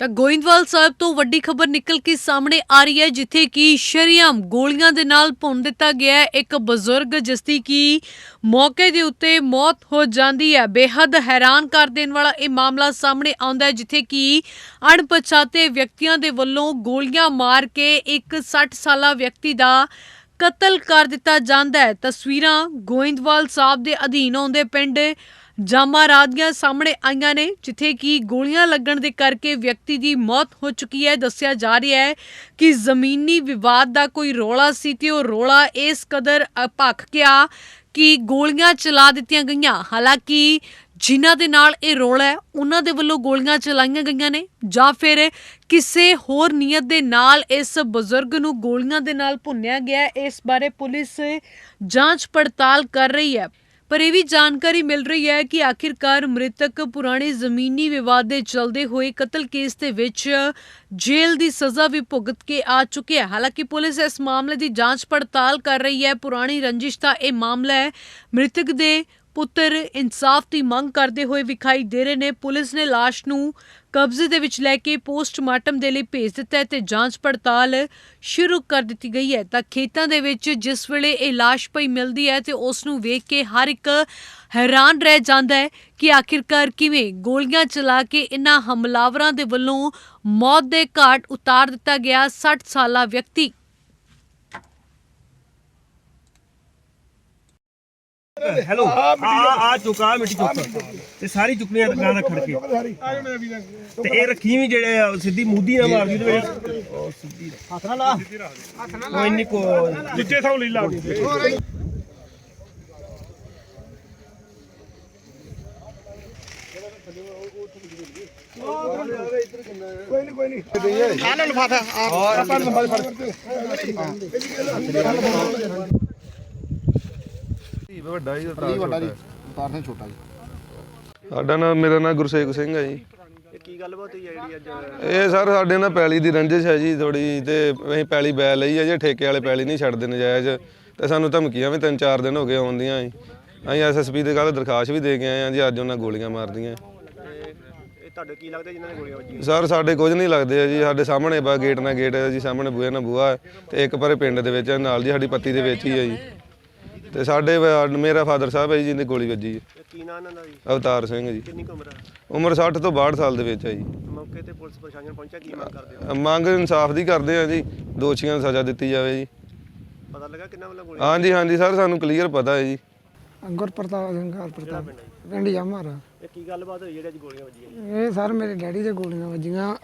ਤਾਂ ਗੋਇੰਦਵਾਲ ਸਾਹਿਬ ਤੋਂ ਵੱਡੀ ਖਬਰ ਨਿਕਲ ਕੇ ਸਾਹਮਣੇ ਆ ਰਹੀ ਹੈ, ਜਿੱਥੇ ਕਿ ਸ਼ਰੀਆਮ ਗੋਲੀਆਂ ਦੇ ਨਾਲ ਭੁੰਨ ਦਿੱਤਾ ਗਿਆ ਹੈ। ਇੱਕ ਬਜ਼ੁਰਗ, ਜਿਸ ਦੀ ਕਿ ਮੌਕੇ ਦੇ ਉੱਤੇ ਮੌਤ ਹੋ ਜਾਂਦੀ ਹੈ। ਬੇਹੱਦ ਹੈਰਾਨ ਕਰ ਦੇਣ ਵਾਲਾ ਇਹ ਮਾਮਲਾ ਸਾਹਮਣੇ ਆਉਂਦਾ ਹੈ, ਜਿੱਥੇ ਕਿ ਅਣਪਛਾਤੇ ਵਿਅਕਤੀਆਂ ਦੇ ਵੱਲੋਂ ਗੋਲੀਆਂ ਮਾਰ ਕੇ ਇੱਕ 60 ਸਾਲਾ ਵਿਅਕਤੀ ਦਾ ਕਤਲ ਕਰ ਦਿੱਤਾ ਜਾਂਦਾ ਹੈ। ਤਸਵੀਰਾਂ ਗੋਇੰਦਵਾਲ ਸਾਹਿਬ ਦੇ ਅਧੀਨ ਆਉਂਦੇ ਪਿੰਡ ਜਾਮਾ ਦੀਆਂ ਸਾਹਮਣੇ ਆਈਆਂ ਨੇ, ਜਿੱਥੇ ਕਿ ਗੋਲੀਆਂ ਲੱਗਣ ਦੇ ਕਰਕੇ ਵਿਅਕਤੀ ਦੀ ਮੌਤ ਹੋ ਚੁੱਕੀ ਹੈ। ਦੱਸਿਆ ਜਾ ਰਿਹਾ ਹੈ ਕਿ ਜ਼ਮੀਨੀ ਵਿਵਾਦ ਦਾ ਕੋਈ ਰੋਲਾ ਸੀ ਤੇ ਉਹ ਰੋਲਾ ਇਸ ਕਦਰ ਭਖ ਗਿਆ ਕਿ ਗੋਲੀਆਂ ਚਲਾ ਦਿੱਤੀਆਂ ਗਈਆਂ। ਹਾਲਾਂਕਿ ਜਿਨ੍ਹਾਂ ਦੇ ਨਾਲ ਇਹ ਰੋਲਾ ਹੈ, ਉਹਨਾਂ ਦੇ ਵੱਲੋਂ ਗੋਲੀਆਂ ਚਲਾਈਆਂ ਗਈਆਂ ਨੇ ਜਾਂ ਫਿਰ ਕਿਸੇ ਹੋਰ ਨੀਅਤ ਦੇ ਨਾਲ ਇਸ ਬਜ਼ੁਰਗ ਨੂੰ ਗੋਲੀਆਂ ਦੇ ਨਾਲ ਭੁੰਨਿਆ ਗਿਆ। ਇਸ ਬਾਰੇ ਪੁਲਿਸ ਜਾਂਚ ਪੜਤਾਲ ਕਰ ਰਹੀ ਹੈ। ਪਰ ਇਹ ਵੀ ਜਾਣਕਾਰੀ ਮਿਲ ਰਹੀ ਹੈ ਕਿ ਆਖਿਰਕਾਰ ਮ੍ਰਿਤਕ ਪੁਰਾਣੇ ਜ਼ਮੀਨੀ ਵਿਵਾਦ ਦੇ ਚਲਦੇ ਹੋਏ ਕਤਲ ਕੇਸ ਦੇ ਵਿੱਚ ਜੇਲ੍ਹ ਦੀ ਸਜ਼ਾ ਵੀ ਭੁਗਤ ਕੇ ਆ ਚੁੱਕਿਆ ਹਾਲਾਂਕਿ ਪੁਲਿਸ ਇਸ ਮਾਮਲੇ ਦੀ ਜਾਂਚ ਪੜਤਾਲ ਕਰ ਰਹੀ ਹੈ। ਪੁਰਾਣੀ ਰੰਜਿਸ਼ ਦਾ ਇਹ ਮਾਮਲਾ ਹੈ। ਮ੍ਰਿਤਕ ਦੇ ਪੁੱਤਰ ਇਨਸਾਫ ਦੀ ਮੰਗ ਕਰਦੇ ਹੋਏ ਵਿਖਾਈ ਦੇ ਰਹੇ ਨੇ, ਪੁਲਿਸ ਨੇ ਲਾਸ਼ ਨੂੰ ਕਬਜ਼ੇ ਦੇ ਵਿੱਚ ਲੈ ਕੇ ਪੋਸਟਮਾਰਟਮ ਦੇ ਲਈ ਭੇਜ ਦਿੱਤਾ ਹੈ ਤੇ ਜਾਂਚ ਪੜਤਾਲ ਸ਼ੁਰੂ ਕਰ ਦਿੱਤੀ ਗਈ ਹੈ। ਤਾਂ ਖੇਤਾਂ ਦੇ ਵਿੱਚ ਜਿਸ ਵੇਲੇ ਇਹ ਲਾਸ਼ ਪਈ ਮਿਲਦੀ ਹੈ ਤੇ ਉਸ ਨੂੰ ਵੇਖ ਕੇ ਹਰ ਇੱਕ ਹੈਰਾਨ ਰਹਿ ਜਾਂਦਾ ਹੈ ਕਿ ਆਖਿਰਕਾਰ ਕਿਵੇਂ ਗੋਲੀਆਂ ਚਲਾ ਕੇ ਇਨ੍ਹਾਂ ਹਮਲਾਵਰਾਂ ਦੇ ਵੱਲੋਂ ਮੌਤ ਦੇ ਘਾਟ ਉਤਾਰ ਦਿੱਤਾ ਗਿਆ। 60 ਸਾਲਾ ਵਿਅਕਤੀ ਹੈਲੋ ਆ ਆ ਚੁਕਾ ਮਿੱਟੀ ਚੁੱਕ। ਤੇ ਸਾਰੀ ਚੁੱਕਣੀਆਂ ਗਾਂ ਦਾ ਖੜ ਕੇ ਤੇ ਇਹ ਰੱਖੀ ਵੀ ਜਿਹੜੇ ਆ, ਸਿੱਧੀ ਮੂਦੀ ਨਾ ਮਾਰਦੀ ਵਿੱਚ। ਉਹ ਸਿੱਧੀ ਹੱਥ ਨਾਲ ਲਾ। ਹੱਥ ਨਾਲ ਲਾ। ਇੰਨੀ ਕੋ ਜਿੱਤੇ ਥਾਉ ਲਈ ਲਾ ਵੱਡਾ ਜੀ ਨਹੀਂ ਵੱਡਾ ਜੀ ਤਾਰ ਸਿੰਘ ਛੋਟਾ ਜੀ। ਸਾਡਾ ਨਾਮ ਮੇਰਾ ਨਾਮ ਗੁਰਸੇਵ ਸਿੰਘ ਹੈ ਜੀ। ਇਹ ਕੀ ਗੱਲਬਾਤ ਹੋਈ ਹੈ ਜਿਹੜੀ ਅੱਜ? ਇਹ ਸਰ ਸਾਡੇ ਨਾਲ ਪੈਲੀ ਦੀ ਰੰਜਿਸ਼ ਹੈ ਜੀ ਥੋੜੀ ਤੇ ਅਸੀਂ ਪੈਲੀ ਬੈ ਲਈ ਹੈ ਜੇ ਠੇਕੇ ਵਾਲੇ ਪੈਲੀ ਨਹੀਂ ਛੱਡਦੇ ਨਜਾਇਜ਼। ਤੇ ਸਾਨੂੰ ਧਮਕੀਆਂ ਵੀ ਤਿੰਨ ਚਾਰ ਦਿਨ ਹੋ ਗਏ ਆਉਂਦੀਆਂ ਜੀ। ਅਸੀਂ ਐਸਐਸਪੀ ਦੇ ਕੱਲ ਦਰਖਾਸਤ ਵੀ ਦੇ ਕੇ ਆਏ ਹਾਂ ਜੀ ਅੱਜ ਉਹਨਾਂ ਗੋਲੀਆਂ ਮਾਰਦੀਆਂ। ਇਹ ਤੁਹਾਡੇ ਕੀ ਲੱਗਦਾ ਜਿਨ੍ਹਾਂ ਨੇ ਗੋਲੀਆਂ ਵੱਜੀਆਂ? ਸਰ ਸਾਡੇ ਕੁਝ ਨਹੀਂ ਲੱਗਦੇ ਆ ਜੀ ਸਾਡੇ ਸਾਹਮਣੇ ਬਾ ਗੇਟ ਨਾਲ ਗੇਟ ਹੈ ਜੀ ਸਾਹਮਣੇ ਬੂਹੇ ਨਾਲ ਬੂਹਾ ਤੇ ਇੱਕ ਪਰੇ ਪਿੰਡ ਦੇ ਵਿੱਚ ਨਾਲ ਜੀ ਸਾਡੀ ਪੱਤੀ ਦੇ ਵਿੱਚ ਹੀ ਹੈ ਜੀ। ਤੇ ਸਾਡੇ ਵਾ- ਮੇਰਾ ਫਾਦਰ ਸਾਹਿਬ ਹੈ ਜੀ ਜਿਹਦੀ ਗੋਲੀ ਵੱਜੀ ਹੈ। ਇਹ ਕੀ ਨਾਂ ਇਹਨਾਂ ਦਾ ਜੀ? ਅਵਤਾਰ ਸਿੰਘ ਜੀ। ਕਿੰਨੀ ਕੁ ਉਮਰ ਹੈ ਉਮਰ 60 ਤੋਂ 62 ਸਾਲ ਦੇ ਵਿੱਚ ਹੈ ਜੀ। ਮੌਕੇ ਤੇ ਪੁਲਿਸ ਪ੍ਰਸ਼ਾਸਨ ਪਹੁੰਚਿਆ ਕੀ ਮੰਗ ਕਰਦੇ ਹੋ? ਮੰਗ ਇਨਸਾਫ ਦੀ ਕਰਦੇ ਆ ਜੀ ਦੋਸ਼ੀਆਂ ਨੂੰ ਸਜ਼ਾ ਦਿੱਤੀ ਜਾਵੇ ਜੀ। ਪਤਾ ਲੱਗਾ ਕਿੰਨਾ ਵੱਲੋਂ ਗੋਲੀ ਹਾਂਜੀ ਹਾਂਜੀ ਸਰ ਸਾਨੂੰ ਕਲੀਅਰ ਪਤਾ ਹੈ ਜੀ। ਅੰਗੁਰ ਪ੍ਰਤਾਪ ਸਿੰਘ ਘਰ ਪ੍ਰਤਾਪ ਪਿੰਡ ਜਾਮਾਰਾ ਇਹ ਕੀ ਗੱਲਬਾਤ ਹੋਈ ਜਿਹੜੀ ਅੱਜ ਗੋਲੀਆਂ ਵੱਜੀਆਂ? ਇਹ ਸਰ ਮੇਰੇ ਡੈਡੀ ਦੇ ਗੋਲੀਆਂ ਵੱਜੀਆਂ।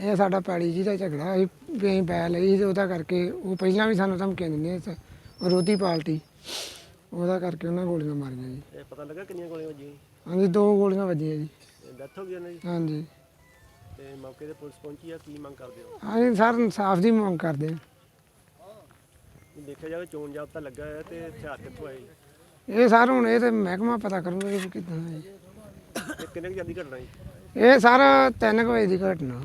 ਇਹ ਸਾਡਾ ਪੈੜੀ ਜੀ ਦਾ ਝਗੜਾ ਸੀ ਵੀ ਅਸੀਂ ਪੈ ਲਈ ਸੀ ਤੇ ਉਹਦਾ ਕਰਕੇ ਉਹ ਪਹਿਲਾਂ ਵੀ ਸਾਨੂੰ ਧਮਕੀਆਂ ਦਿੰਦੇ ਸੀ ਵਿਰੋਧੀ ਪਾਰਟੀ ਉਹਦਾ ਕਰਕੇ ਉਹਨਾਂ ਗੋਲੀਆਂ ਮਾਰੀਆਂ ਜੀ। ਇਹ ਪਤਾ ਲੱਗਾ ਕਿੰਨੀਆਂ ਗੋਲੀਆਂ ਵੱਜੀਆਂ? ਹਾਂਜੀ ਦੋ ਗੋਲੀਆਂ ਵੱਜੀਆਂ ਜੀ। ਡੈਥ ਹੋ ਗਈ ਉਹਨਾਂ ਦੀ ਹਾਂਜੀ। ਤੇ ਮੌਕੇ ਤੇ ਪੁਲਿਸ ਪਹੁੰਚੀ ਆ ਕੀ ਮੰਗ ਕਰਦੇ ਹੋ? ਹਾਂਜੀ ਸਰ ਇਨਸਾਫ ਦੀ ਮੰਗ ਕਰਦੇ ਹਾਂ ਦੇਖਿਆ ਜਾਵੇ ਚੋਣ ਜਾਬਤਾ ਲੱਗਾ ਹੈ ਤੇ ਹਥਿਆਰ ਕਿੱਥੋਂ ਆਏ ਇਹ ਸਰ ਹੁਣ ਇਹ ਤੇ ਮਹਿਕਮਾ ਪਤਾ ਕਰੂਗਾ ਕਿ ਕਿੱਦਾਂ ਹੈ ਜੀ। ਕਿੰਨੇ ਕੁ ਜਲਦੀ ਘਟਨਾ ਜੀ? ਇਹ ਸਰ 3 ਵਜੇ ਦੀ ਘਟਨਾ।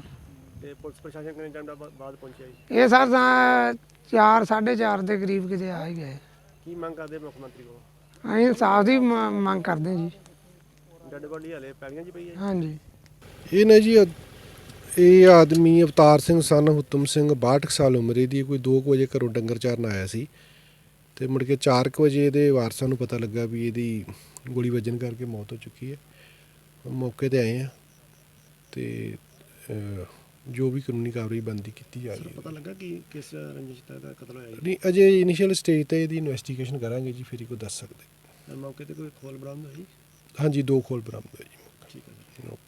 ਤੇ ਪੁਲਿਸ ਪ੍ਰਸ਼ਾਸਨ ਕਿੰਨੇ ਟਾਈਮ ਦਾ ਬਾ- ਬਾਅਦ ਪਹੁੰਚਿਆ ਜੀ? ਇਹ ਸਰ ਤਾਂ 4 4:30 ਦੇ ਕਰੀਬ ਕਿਤੇ ਆ ਹੀ ਗਏ। ਕੀ ਮੰਗ ਕਰਦੇ ਮੁੱਖ ਮੰਤਰੀ ਕੋਲ? ਅਸੀਂ ਇਨਸਾਫ ਦੀ ਮ- ਮੰਗ ਕਰਦੇ ਹਾਂ ਜੀ। ਡੈਡ ਬੋਡੀ ਹਲੇ ਪੈਲੀਆਂ 'ਚ ਪਈ ਹੈ ਹਾਂਜੀ। ਇਹ ਨਾ ਜੀ ਇਹ ਆਦਮੀ ਅਵਤਾਰ ਸਿੰਘ ਸਨ ਹੁਤਮ ਸਿੰਘ 62 ਕੁ ਸਾਲ ਉਮਰ ਦੀ ਕੋਈ 2 ਵਜੇ ਘਰੋਂ ਡੰਗਰ ਚਾਰਨ ਆਇਆ ਸੀ ਤੇ ਮੁੜ ਕੇ 4 ਵਜੇ ਇਹਦੇ ਵਾਰਸਾਂ ਨੂੰ ਪਤਾ ਲੱਗਾ ਵੀ ਇਹਦੀ ਗੋਲੀ ਵੱਜਣ ਕਰਕੇ ਮੌਤ ਹੋ ਚੁੱਕੀ ਹੈ। ਮੌਕੇ ਤੇ ਆਏ ਆ ਤੇ ਅਹ, ਜੋ ਵੀ ਕਾਨੂੰਨੀ ਕਾਰਵਾਈ ਬੰਦੀ ਕੀਤੀ ਜਾ ਰਹੀ ਹੈ। ਪਤਾ ਲੱਗਾ ਕਿ ਕਿਸ ਰੰਜਿਸ਼ ਦਾ ਕਤਲ ਹੋਇਆ ਨਹੀਂ ਅਜੇ ਇਨੀਸ਼ੀਅਲ ਸਟੇਜ ਤੇ ਇਹਦੀ ਇਨਵੈਸਟੀਗੇਸ਼ਨ ਕਰਾਂਗੇ ਜੀ ਫਿਰ ਹੀ ਕੋਈ ਦੱਸ ਸਕਦੇ। ਜੀ ਮੌਕੇ ਤੇ ਕੋਈ ਖੋਲ ਬਰਾਮਦ ਹੋਈ? ਹਾਂਜੀ ਦੋ ਖੋਲ ਬਰਾਮਦ ਹੋਏ ਜੀ। ਠੀਕ ਹੈ ਜੀ